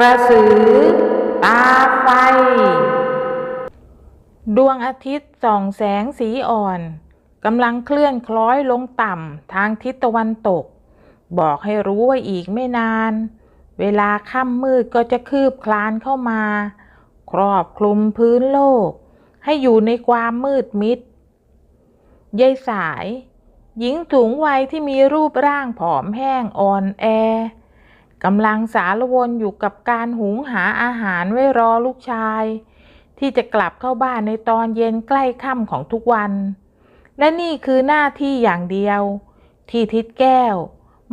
กระสือ ตาไฟ ดวงอาทิตย์ส่องแสงสีอ่อนกำลังเคลื่อนคล้อยลงต่ำทางทิศตะวันตก บอกให้รู้ว่าอีกไม่นาน เวลาค่ำมืดก็จะคืบคลานเข้ามา ครอบคลุมพื้นโลก ให้อยู่ในความมืดมิดยายสาย หญิงสูงวัยที่มีรูปร่างผอมแห้งอ่อนแอ กำลังสารวนอยู่กับการหุงหาอาหารไว้รอลูกชาย ที่จะกลับเข้าบ้านในตอนเย็นใกล้ค่ำของทุกวัน และนี่คือหน้าที่อย่างเดียว ที่ทิดแก้ว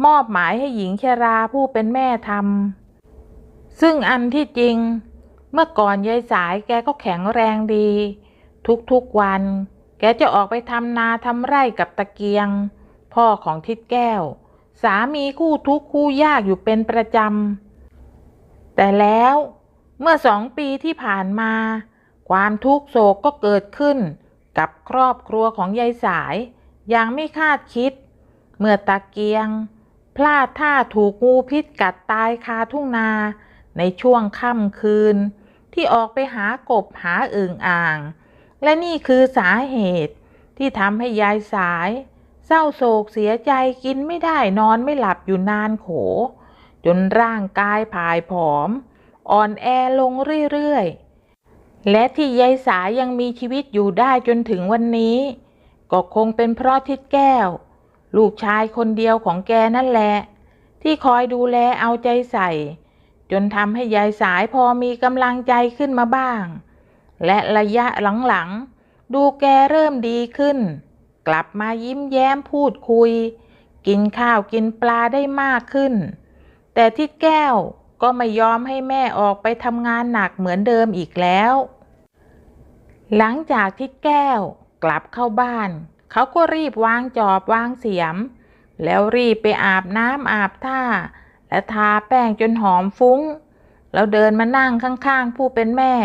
มอบหมายให้หญิงชราผู้เป็นแม่ทำซึ่งอันที่จริง เมื่อก่อนยายสายแกก็แข็งแรงดี ทุกๆวัน แกจะออกไปทำนาทำไร่กับตะเกียง พ่อของทิดแก้ว สามีคู่ทุกข์คู่ยากอยู่เป็นประจำ แต่แล้วเมื่อสองปีที่ผ่านมา ความทุกข์โศกก็เกิดขึ้น กับครอบครัวของยายสาย อย่างไม่คาดคิด เมื่อตะเกียง พลาดท่าถูกงูพิษกัดตายคาทุ่งนา ในช่วงค่ำคืน ที่ออกไปหากบหาอึ่งอ่าง และนี่คือสาเหตุที่ทำให้ยายสาย เศร้าโศกเสียใจกินไม่ได้นอนไม่หลับอยู่นานโข จนร่างกายผายผอม อ่อนแอลงเรื่อยๆ และที่ยายสายยังมีชีวิตอยู่ได้จนถึงวันนี้ ก็คงเป็นเพราะทิดแก้ว ลูกชายคนเดียวของแกนั่นแหละ ที่คอยดูแลเอาใจใส่ จนทำให้ยายสายพอมีกำลังใจขึ้นมาบ้าง และระยะหลังๆ ดูแกเริ่มดีขึ้น กลับมายิ้มแย้มพูดคุย กินข้าวกินปลาได้มากขึ้น แต่ทิดแก้วก็ไม่ยอมให้แม่ออกไปทำงานหนักเหมือนเดิมอีกแล้ว หลังจากทิดแก้วกลับเข้าบ้าน เขาก็รีบวางจอบวางเสียม แล้วรีบไปอาบน้ำอาบท่า และทาแป้งจนหอมฟุ้ง แล้วเดินมานั่งข้างๆผู้เป็นแม่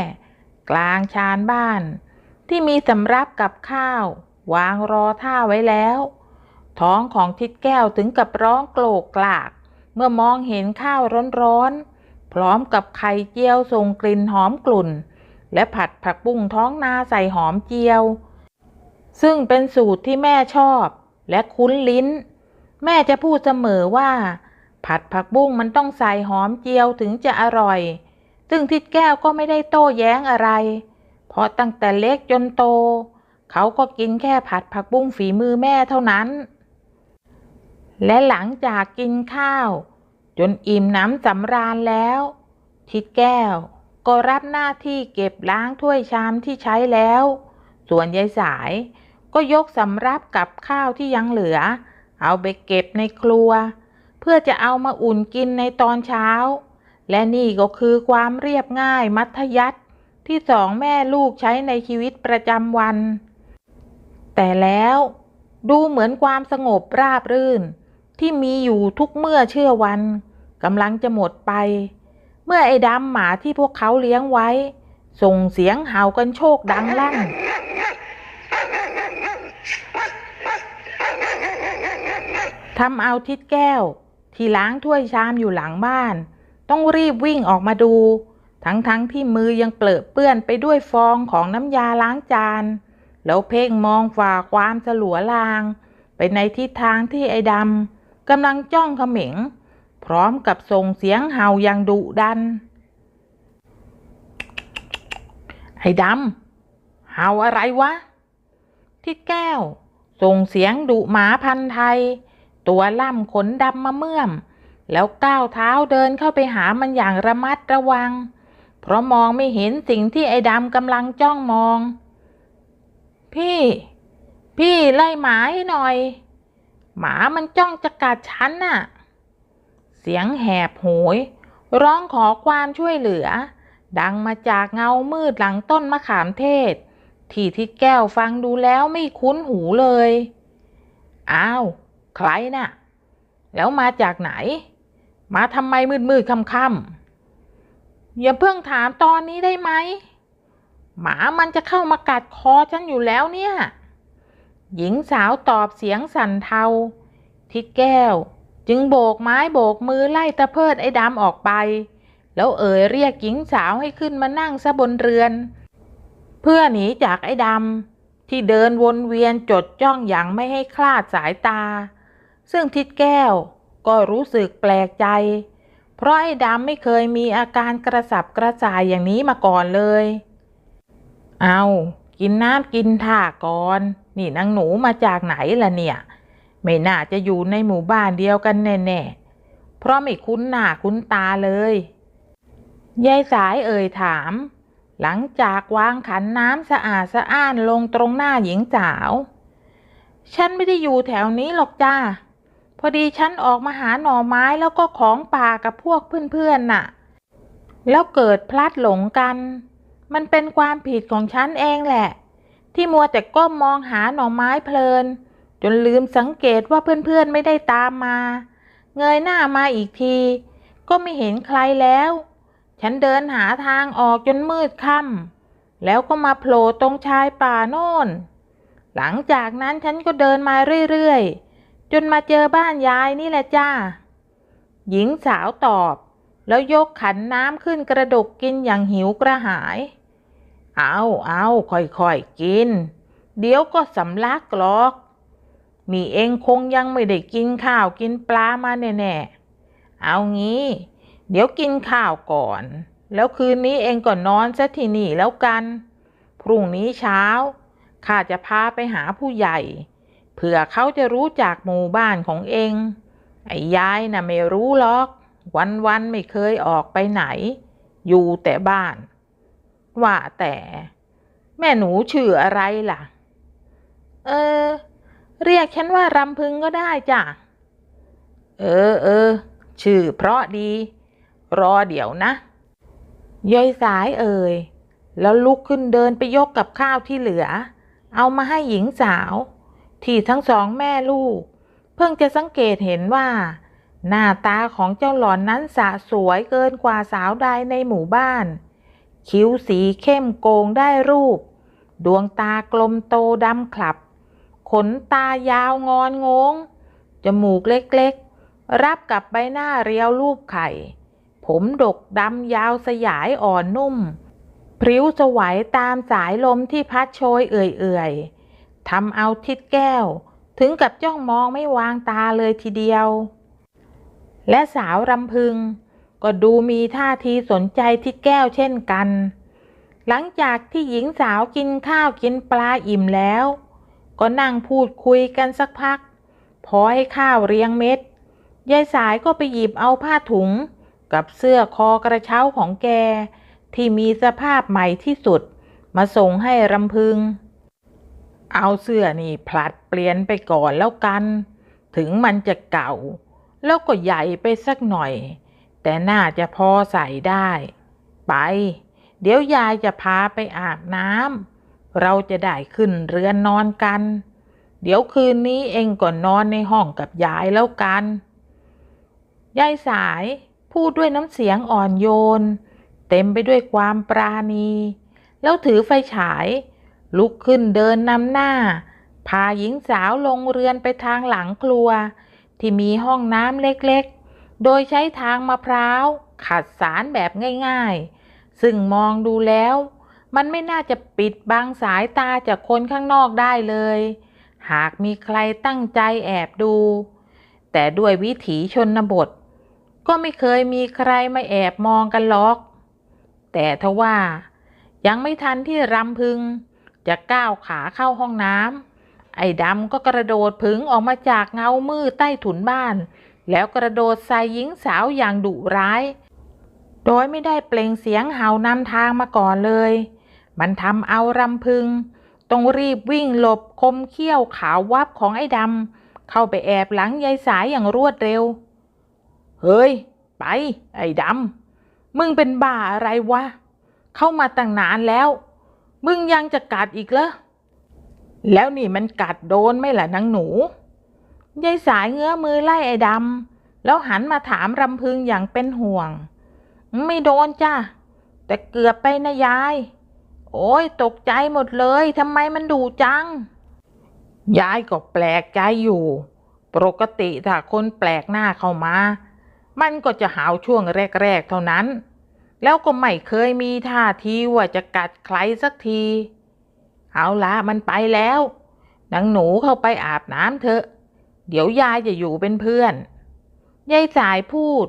กลางชานบ้าน ที่มีสำรับกับข้าว วางรอท่าไว้แล้ว ท้องของทิดแก้วถึงกับร้องโกรกกลาก เมื่อมองเห็นข้าวร้อนๆ พร้อมกับไข่เจียวส่งกลิ่นหอมกลุ่น และผัดผักบุ้งท้องนาใส่หอมเจียว ซึ่งเป็นสูตรที่แม่ชอบ และคุ้นลิ้น แม่จะพูดเสมอว่า ผัดผักบุ้งมันต้องใส่หอมเจียวถึงจะอร่อย ซึ่งทิดแก้วก็ไม่ได้โต้แย้งอะไร เพราะตั้งแต่เล็กจนโต เขาก็กินแค่ผัดผักบุ้งฝีมือแม่เท่านั้น และหลังจากกินข้าว จนอิ่มน้ำสำราญแล้ว ทิดแก้วก็รับหน้าที่เก็บล้างถ้วยชามที่ใช้แล้ว ส่วนยายสายก็ยกสำรับกับข้าวที่ยังเหลือ เอาไปเก็บในครัว เพื่อจะเอามาอุ่นกินในตอนเช้า และนี่ก็คือความเรียบง่ายมัธยัติที่สองแม่ลูกใช้ในชีวิตประจำวัน แต่แล้วดูเหมือนความสงบราบรื่น ที่มีอยู่ทุกเมื่อเชื่อวันกำลังจะหมดไป เมื่อไอ้ดำหมาที่พวกเขาเลี้ยงไว้ ส่งเสียงเห่ากันโชคดังลั่นทำเอาทิดแก้ว ที่ล้างถ้วยชามอยู่หลังบ้าน ต้องรีบวิ่งออกมาดู ทั้งๆทที่มือยังเปลอะเปื้อนไปด้วยฟองของน้ำยาล้างจาน แล้วเพ่งมองฝ่าความสลัวลาง ไปในทิศทางที่ไอ้ดำกำลังจ้องเขม็ง พร้อมกับส่งเสียงเห่าอย่างดุดัน ไอ้ดำเห่าอะไรวะทิดแก้ว ส่งเสียงดุหมาพันธ์ไทย ตัวล่ำขนดำมาเมื่อม แล้วก้าวเท้าเดินเข้าไปหามันอย่างระมัดระวัง เพราะมองไม่เห็นสิ่งที่ไอ้ดำกำลังจ้องมอง พี่ พี่ไล่หมาให้หน่อย หมามันจ้องจะกัดฉันน่ะ เสียงแหบโหย ร้องขอความช่วยเหลือ ดังมาจากเงามืดหลังต้นมะขามเทศ ที่ทิดแก้วฟังดูแล้วไม่คุ้นหูเลย อ้าว ใครน่ะ แล้วมาจากไหน มาทำไมมืดมืดค่ำค่ำๆอย่าเพิ่งถามตอนนี้ได้ไหม หมามันจะเข้ามากัดคอฉันอยู่แล้วเนี่ย หญิงสาวตอบเสียงสั่นเทา ทิดแก้ว จึงโบกไม้โบกมือไล่ตะเพิดไอ้ดำออกไป แล้วเอ่ยเรียกหญิงสาวให้ขึ้นมานั่งซะบนเรือน เพื่อหนีจากไอ้ดำที่เดินวนเวียนจดจ้องอย่างไม่ให้คลาดสายตา ซึ่งทิดแก้วก็รู้สึกแปลกใจ เพราะไอ้ดำไม่เคยมีอาการกระสับกระส่ายอย่างนี้มาก่อนเลย เอากินน้ำกินท่าก่อน นี่นางหนูมาจากไหนล่ะเนี่ย ไม่น่าจะอยู่ในหมู่บ้านเดียวกันแน่ๆ เพราะไม่คุ้นหน้าคุ้นตาเลย ยายสายเอ่ยถาม หลังจากวางขันน้ำสะอาดสะอ้านลงตรงหน้าหญิงสาว ฉันไม่ได้อยู่แถวนี้หรอกจ้า พอดีฉันออกมาหาหน่อไม้แล้วก็ของป่ากับพวกเพื่อนๆน่ะ แล้วเกิดพลัดหลงกัน มันเป็นความผิดของฉันเองแหละ ที่มัวแต่ก้มมองหาหน่อไม้เพลิน จนลืมสังเกตว่าเพื่อนๆไม่ได้ตามมา เงยหน้ามาอีกที ก็ไม่เห็นใครแล้ว ฉันเดินหาทางออกจนมืดค่ำแล้วก็มาโผล่ตรงชายป่าโน่น หลังจากนั้นฉันก็เดินมาเรื่อยๆ จนมาเจอบ้านยายนี่แหละจ้า หญิงสาวตอบแล้วยกขันน้ำขึ้นกระดกกินอย่างหิวกระหาย เอาเอาค่อยๆกิน เดี๋ยวก็สำลักหรอกนี่เองคงยังไม่ได้กินข้าวกินปลามาแน่ๆ เอางี้ เดี๋ยวกินข้าวก่อน แล้วคืนนี้เองก็นอนซะที่นี่แล้วกัน พรุ่งนี้เช้าข้าจะพาไปหาผู้ใหญ่ เผื่อเขาจะรู้จักหมู่บ้านของเอง ไอ้ยายน่ะไม่รู้หรอก วันๆไม่เคยออกไปไหน อยู่แต่บ้าน ว่าแต่แม่หนูชื่ออะไรล่ะ เออ เรียกฉันว่ารำพึงก็ได้จ้ะ เออเออ ชื่อเพราะดี รอเดี๋ยวนะยายสายเอ่ย แล้วลุกขึ้นเดินไปยกกับข้าวที่เหลือ เอามาให้หญิงสาว ที่ทั้งสองแม่ลูก เพิ่งจะสังเกตเห็นว่า หน้าตาของเจ้าหลอนนั้นสะสวยเกินกว่าสาวใดในหมู่บ้าน คิ้วสีเข้มโกงได้รูป ดวงตากลมโตดำขลับ ขนตายาวงอนงง จมูกเล็กๆ รับกับใบหน้าเรียวรูปไข่ ผมดกดำยาวสยายอ่อนนุ่ม พริ้วสวยตามสายลมที่พัดโชยเอื่อยๆทำเอาทิดแก้ว ถึงกับจ้องมองไม่วางตาเลยทีเดียว และสาวรำพึง ก็ดูมีท่าทีสนใจทิดแก้วเช่นกัน หลังจากที่หญิงสาวกินข้าวกินปลาอิ่มแล้ว ก็นั่งพูดคุยกันสักพัก พอให้ข้าวเรียงเม็ด ยายสายก็ไปหยิบเอาผ้าถุง กับเสื้อคอกระเช้าของแก ที่มีสภาพใหม่ที่สุด มาส่งให้รำพึง เอาเสื้อนี่ผลัดเปลี่ยนไปก่อนแล้วกัน ถึงมันจะเก่า แล้วก็ใหญ่ไปสักหน่อย แต่น่าจะพอใส่ได้ ไป เดี๋ยวยายจะพาไปอาบน้ำเราจะได้ขึ้นเรือนนอนกัน เดี๋ยวคืนนี้เองก็นอนในห้องกับยายแล้วกัน ยายสายพูดด้วยน้ำเสียงอ่อนโยน เต็มไปด้วยความปราณี แล้วถือไฟฉาย ลุกขึ้นเดินนำหน้า พาหญิงสาวลงเรือนไปทางหลังครัว ที่มีห้องน้ำเล็กๆ โดยใช้ทางมะพร้าวขัดสารแบบง่ายๆ ซึ่งมองดูแล้ว มันไม่น่าจะปิดบังสายตาจากคนข้างนอกได้เลย หากมีใครตั้งใจแอบดู แต่ด้วยวิถีชนบท ก็ไม่เคยมีใครมาแอบมองกันหรอก แต่ทว่ายังไม่ทันที่รำพึง จะก้าวขาเข้าห้องน้ำไอ้ดำก็กระโดดผึงออกมาจากเงามืดใต้ถุนบ้าน แล้วกระโดดใส่หญิงสาวอย่างดุร้าย โดยไม่ได้เปล่งเสียงเห่านำทางมาก่อนเลย มันทำเอารำพึง ต้องรีบวิ่งหลบคมเขี้ยวขาววับของไอ้ดำเข้าไปแอบหลังยายสายอย่างรวดเร็ว เฮ้ย ไป ไอ้ดำมึงเป็นบ้าอะไรวะ เข้ามาตั้งนานแล้ว มึงยังจะกัดอีกเหรอแล้วนี่มันกัดโดนไหมล่ะนางหนู ยายสายเงื้อมือไล่ไอ้ดำแล้วหันมาถามรำพึงอย่างเป็นห่วง ไม่โดนจ้ะแต่เกือบไปนะยาย โอ้ยตกใจหมดเลยทำไมมันดุจัง ยายก็แปลกใจอยู่ ปกติถ้าคนแปลกหน้าเข้ามา มันก็จะหาวช่วงแรก ๆ เท่านั้น แล้วก็ไม่เคยมีท่าทีว่าจะกัดใครสักที เอาละมันไปแล้วนางหนูเข้าไปอาบน้ำเถอะ เดี๋ยวยายจะอยู่เป็นเพื่อน ยายสายพูด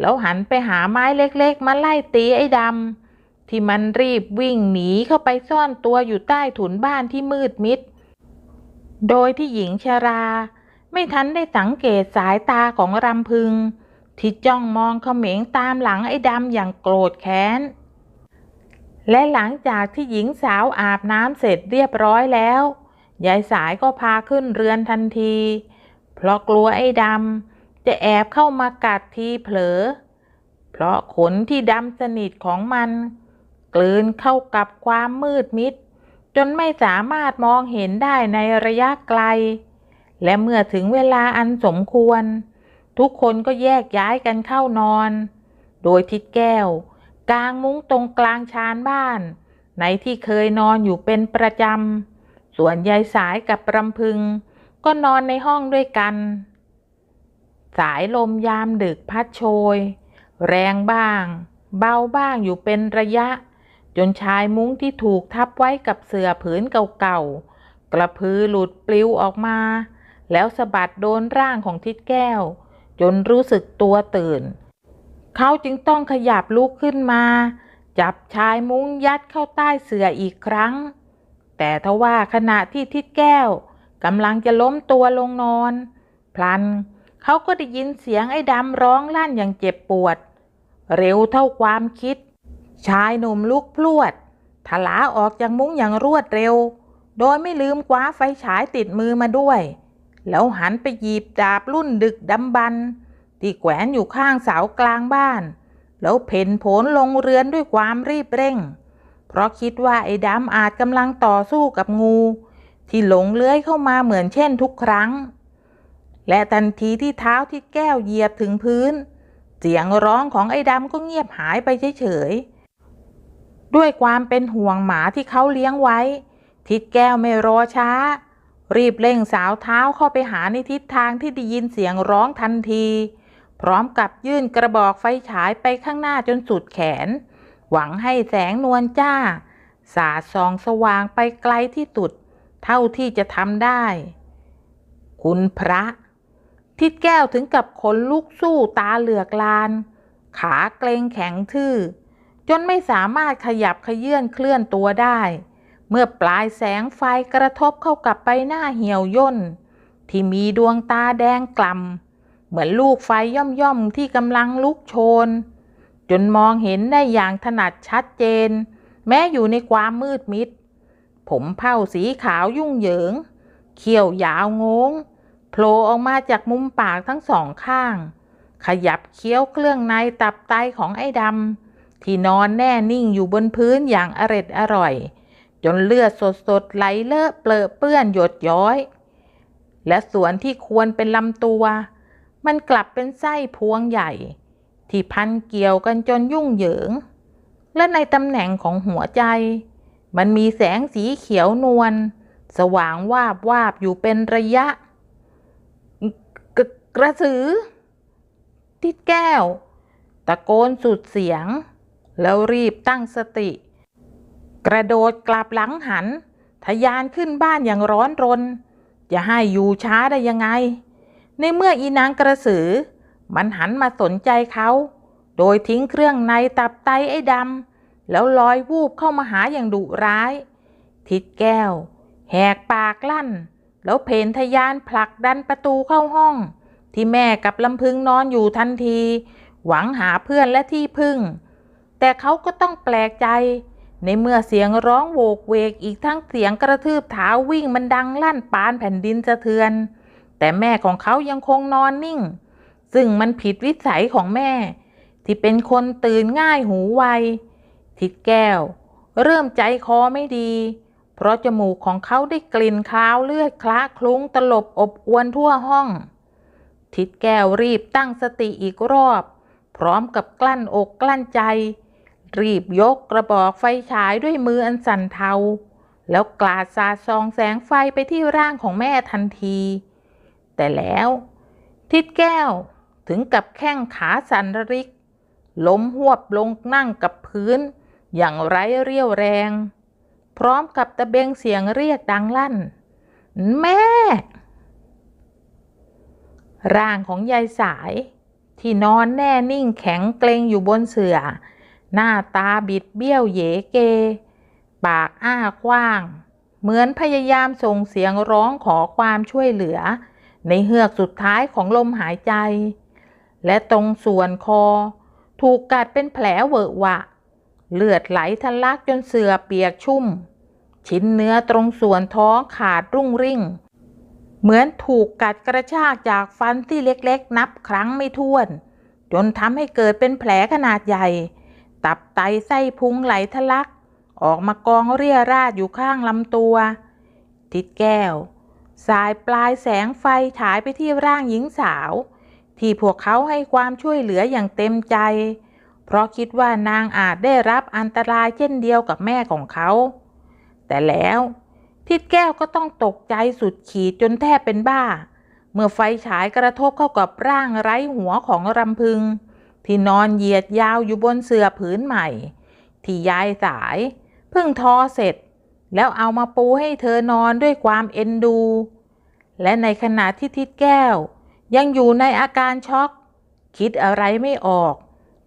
แล้วหันไปหาไม้เล็กๆ มาไล่ตีไอ้ดำที่มันรีบวิ่งหนีเข้าไปซ่อนตัวอยู่ใต้ถุนบ้านที่มืดมิด โดยที่หญิงชรา ไม่ทันได้สังเกตสายตาของรำพึง ที่จ้องมองเขม็งตามหลังไอ้ดำอย่างโกรธแค้น และหลังจากที่หญิงสาวอาบน้ำเสร็จเรียบร้อยแล้วยายสายก็พาขึ้นเรือนทันที เพราะกลัวไอ้ดำจะแอบเข้ามากัดทีเผลอ เพราะขนที่ดำสนิทของมัน กลืนเข้ากับความมืดมิด จนไม่สามารถมองเห็นได้ในระยะไกล และเมื่อถึงเวลาอันสมควร ทุกคนก็แยกย้ายกันเข้านอน โดยทิดแก้ว กลางมุ้งตรงกลางชานบ้านในที่เคยนอนอยู่เป็นประจำ ส่วนยายสายกับรำพึง ก็นอนในห้องด้วยกัน สายลมยามดึกพัดโชย แรงบ้าง เบาบ้างอยู่เป็นระยะ จนชายมุ้งที่ถูกทับไว้กับเสื่อผืนเก่าๆ กระพือหลุดปลิวออกมา แล้วสะบัดโดนร่างของทิดแก้ว จนรู้สึกตัวตื่น เขาจึงต้องขยับลุกขึ้นมา จับชายมุ้งยัดเข้าใต้เสื่ออีกครั้ง แต่ทว่าขณะที่ทิดแก้ว กำลังจะล้มตัวลงนอน พลัน เขาก็ได้ยินเสียงไอ้ดำร้องลั่นอย่างเจ็บปวด เร็วเท่าความคิด ชายหนุ่มลุกพลวดถลาออกจากมุ้งอย่างรวดเร็ว โดยไม่ลืมคว้าไฟฉายติดมือมาด้วย แล้วหันไปหยิบดาบรุ่นดึกดำบรรพ์ที่แขวนอยู่ข้างเสากลางบ้าน แล้วเพ่นโผลลงเรือนด้วยความรีบเร่ง เพราะคิดว่าไอ้ดำอาจกำลังต่อสู้กับงู ที่หลงเลื้อยเข้ามาเหมือนเช่นทุกครั้ง และทันทีที่เท้าที่แก้วเหยียบถึงพื้น เสียงร้องของไอ้ดำก็เงียบหายไปเฉยๆ ด้วยความเป็นห่วงหมาที่เขาเลี้ยงไว้ ทิดแก้วไม่รอช้า รีบเร่งสาวเท้าเข้าไปหาในทิศทางที่ได้ยินเสียงร้องทันที พร้อมกับยื่นกระบอกไฟฉายไปข้างหน้าจนสุดแขน หวังให้แสงนวลจ้า สาดส่องสว่างไปไกลที่สุด เท่าที่จะทำได้ คุณพระ ทิดแก้วถึงกับขนลุกสู้ตาเหลือกลาน ขาเกรงแข็งทื่อ จนไม่สามารถขยับขยื่นเคลื่อนตัวได้ เมื่อปลายแสงไฟกระทบเข้ากับใบหน้าเหี่ยวย่น ที่มีดวงตาแดงกล่ำเหมือนลูกไฟย่อมๆที่กำลังลุกโชน จนมองเห็นได้อย่างถนัดชัดเจน แม้อยู่ในความมืดมิด ผมเผ้าสีขาวยุ่งเหยิง เขี้ยวยาวงงโผล่ออกมาจากมุมปากทั้งสองข้าง ขยับเคี้ยวเครื่องในตับไตของไอ้ดำที่นอนแน่นิ่งอยู่บนพื้นอย่างอร็ดอร่อย จนเลือดสดๆไหลเลอะเปลอะเปื้อนหยดย้อย และส่วนที่ควรเป็นลำตัว มันกลับเป็นไส้พวงใหญ่ ที่พันเกี่ยวกันจนยุ่งเหยิง และในตำแหน่งของหัวใจ มันมีแสงสีเขียวนวลสว่างวาบวาบอยู่เป็นระยะ กระกระสือทิดแก้ว ตะโกนสุดเสียง แล้วรีบตั้งสติ กระโดดกลับหลังหันทะยานขึ้นบ้านอย่างร้อนรน จะให้อยู่ช้าได้ยังไง ในเมื่ออีนางกระสือ มันหันมาสนใจเขา โดยทิ้งเครื่องในตับไตไอ้ดำ แล้วลอยวูบเข้ามาหาอย่างดุร้าย ทิดแก้ว แหกปากลั่น แล้วเพนทะยานผลักดันประตูเข้าห้อง ที่แม่กับลำพึงนอนอยู่ทันที หวังหาเพื่อนและที่พึ่ง แต่เขาก็ต้องแปลกใจ ในเมื่อเสียงร้องโวกเวกอีกทั้งเสียงกระทืบเท้าวิ่งมันดังลั่นปานแผ่นดินสะเทือน แต่แม่ของเขายังคงนอนนิ่ง ซึ่งมันผิดวิสัยของแม่ ที่เป็นคนตื่นง่ายหูไว ทิดแก้ว เริ่มใจคอไม่ดี เพราะจมูกของเขาได้กลิ่นคาวเลือดคละคลุ้งตลบอบอวนทั่วห้อง ทิดแก้วรีบตั้งสติอีกรอบ พร้อมกับกลั้นอกกลั้นใจ รีบยกกระบอกไฟฉายด้วยมืออันสั่นเทา แล้วกลาดสาดส่องแสงไฟไปที่ร่างของแม่ทันที แต่แล้ว ทิดแก้วถึงกับแข้งขาสั่นระริกล้มหวบลงนั่งกับพื้น อย่างไร้เรี่ยวแรง พร้อมกับตะเบงเสียงเรียกดังลั่น แม่ ร่างของยายสายที่นอนแน่นิ่งแข็งเกรงอยู่บนเสือ่อหน้าตาบิดเบี้ยวเยเก ปากอ้ากว้าง เหมือนพยายามส่งเสียงร้องขอความช่วยเหลือ ในเฮือกสุดท้ายของลมหายใจ และตรงส่วนคอ ถูกกัดเป็นแผลเวอะหวะ เลือดไหลทะลักจนเสือเปียกชุ่ม ชิ้นเนื้อตรงส่วนท้องขาดรุ่งริ่ง เหมือนถูกกัดกระชากจากฟันที่เล็กๆ นับครั้งไม่ถ้วน จนทำให้เกิดเป็นแผลขนาดใหญ่ ตับไตไส้พุงไหลทะลัก ออกมากองเรี่ยราดอยู่ข้างลำตัวทิดแก้ว สายปลายแสงไฟฉายไปที่ร่างหญิงสาว ที่พวกเขาให้ความช่วยเหลืออย่างเต็มใจ เพราะคิดว่านางอาจได้รับอันตรายเช่นเดียวกับแม่ของเขา แต่แล้วทิดแก้วก็ต้องตกใจสุดขีดจนแทบเป็นบ้า เมื่อไฟฉายกระทบเข้ากับร่างไร้หัวของรำพึง ที่นอนเหยียดยาวอยู่บนเสื่อผืนใหม่ ที่ยายสาย เพิ่งทอเสร็จ แล้วเอามาปูให้เธอนอนด้วยความเอ็นดู และในขณะที่ทิดแก้ว ยังอยู่ในอาการช็อก คิดอะไรไม่ออก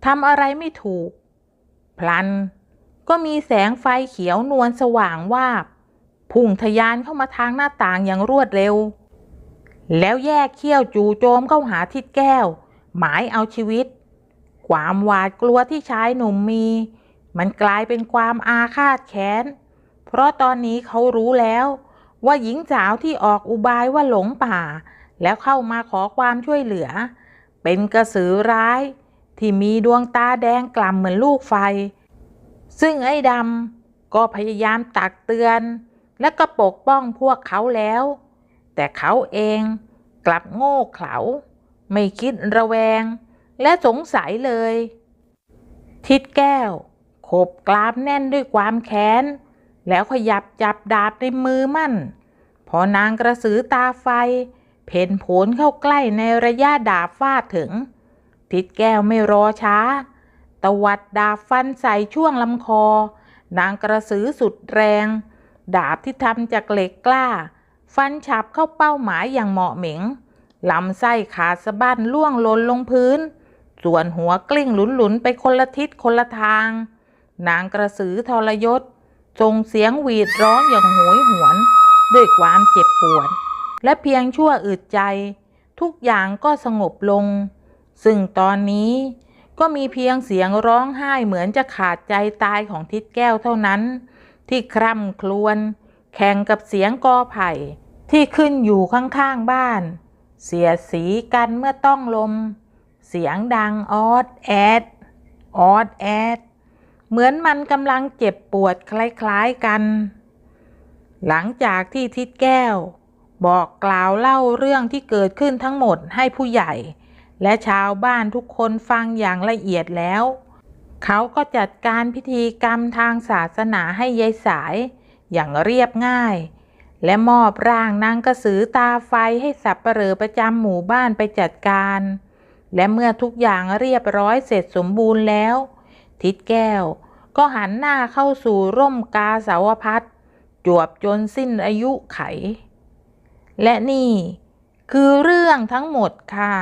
ทำอะไรไม่ถูก พลัน ก็มีแสงไฟเขียวนวลสว่างวาบ พุ่งทะยานเข้ามาทางหน้าต่างอย่างรวดเร็ว แล้วแยกเขี้ยวจู่โจมเข้าหาทิดแก้ว หมายเอาชีวิต ความหวาดกลัวที่ชายหนุ่มมี มันกลายเป็นความอาฆาตแค้น เพราะตอนนี้เขารู้แล้วว่าหญิงสาวที่ออกอุบายว่าหลงป่า แล้วเข้ามาขอความช่วยเหลือ เป็นกระสือร้าย ที่มีดวงตาแดงกล่ำเหมือนลูกไฟ ซึ่งไอ้ดำก็พยายามตักเตือน และก็ปกป้องพวกเขาแล้ว แต่เขาเองกลับโง่เขลา ไม่คิดระแวง และสงสัยเลย ทิดแก้ว ขบกรามแน่นด้วยความแค้น แล้วขยับจับดาบในมือมั่น พอนางกระสือตาไฟ เพ่นโผนเข้าใกล้ในระยะดาบฟาดถึง ทิดแก้วไม่รอช้า ตวัดดาบฟันใส่ช่วงลำคอ นางกระสือสุดแรง ดาบที่ทำจากเหล็กกล้า ฟันฉับเข้าเป้าหมายอย่างเหมาะเหม็งลำไส้ขาสะบั้นล่วงหล่นลงพื้น ส่วนหัวกลิ้งหลุนๆไปคนละทิศคนละทาง นางกระสือทรยศส่งเสียงหวีดร้องอย่างโหยหวน ด้วยความเจ็บปวด และเพียงชั่วอึดใจ ทุกอย่างก็สงบลง ซึ่งตอนนี้ก็มีเพียงเสียงร้องไห้เหมือนจะขาดใจตายของทิดแก้วเท่านั้น ที่คร่ำครวญแข่งกับเสียงกอไผ่ ที่ขึ้นอยู่ข้างๆบ้าน เสียสีกันเมื่อต้องลม เสียงดังออดแอดออดแอด เหมือนมันกำลังเจ็บปวดคล้ายๆกัน หลังจากที่ทิดแก้ว บอกกล่าวเล่าเรื่องที่เกิดขึ้นทั้งหมดให้ผู้ใหญ่ และชาวบ้านทุกคนฟังอย่างละเอียดแล้ว เขาก็จัดการพิธีกรรมทางศาสนาให้ยายสายอย่างเรียบง่าย และมอบร่างนางกระสือตาไฟให้สับเหร่อประจำหมู่บ้านไปจัดการ และเมื่อทุกอย่างเรียบร้อยเสร็จสมบูรณ์แล้ว ทิดแก้วก็หันหน้าเข้าสู่ร่มกาสาวพัดจวบจนสิ้นอายุไข และนี่คือเรื่องทั้งหมดค่ะ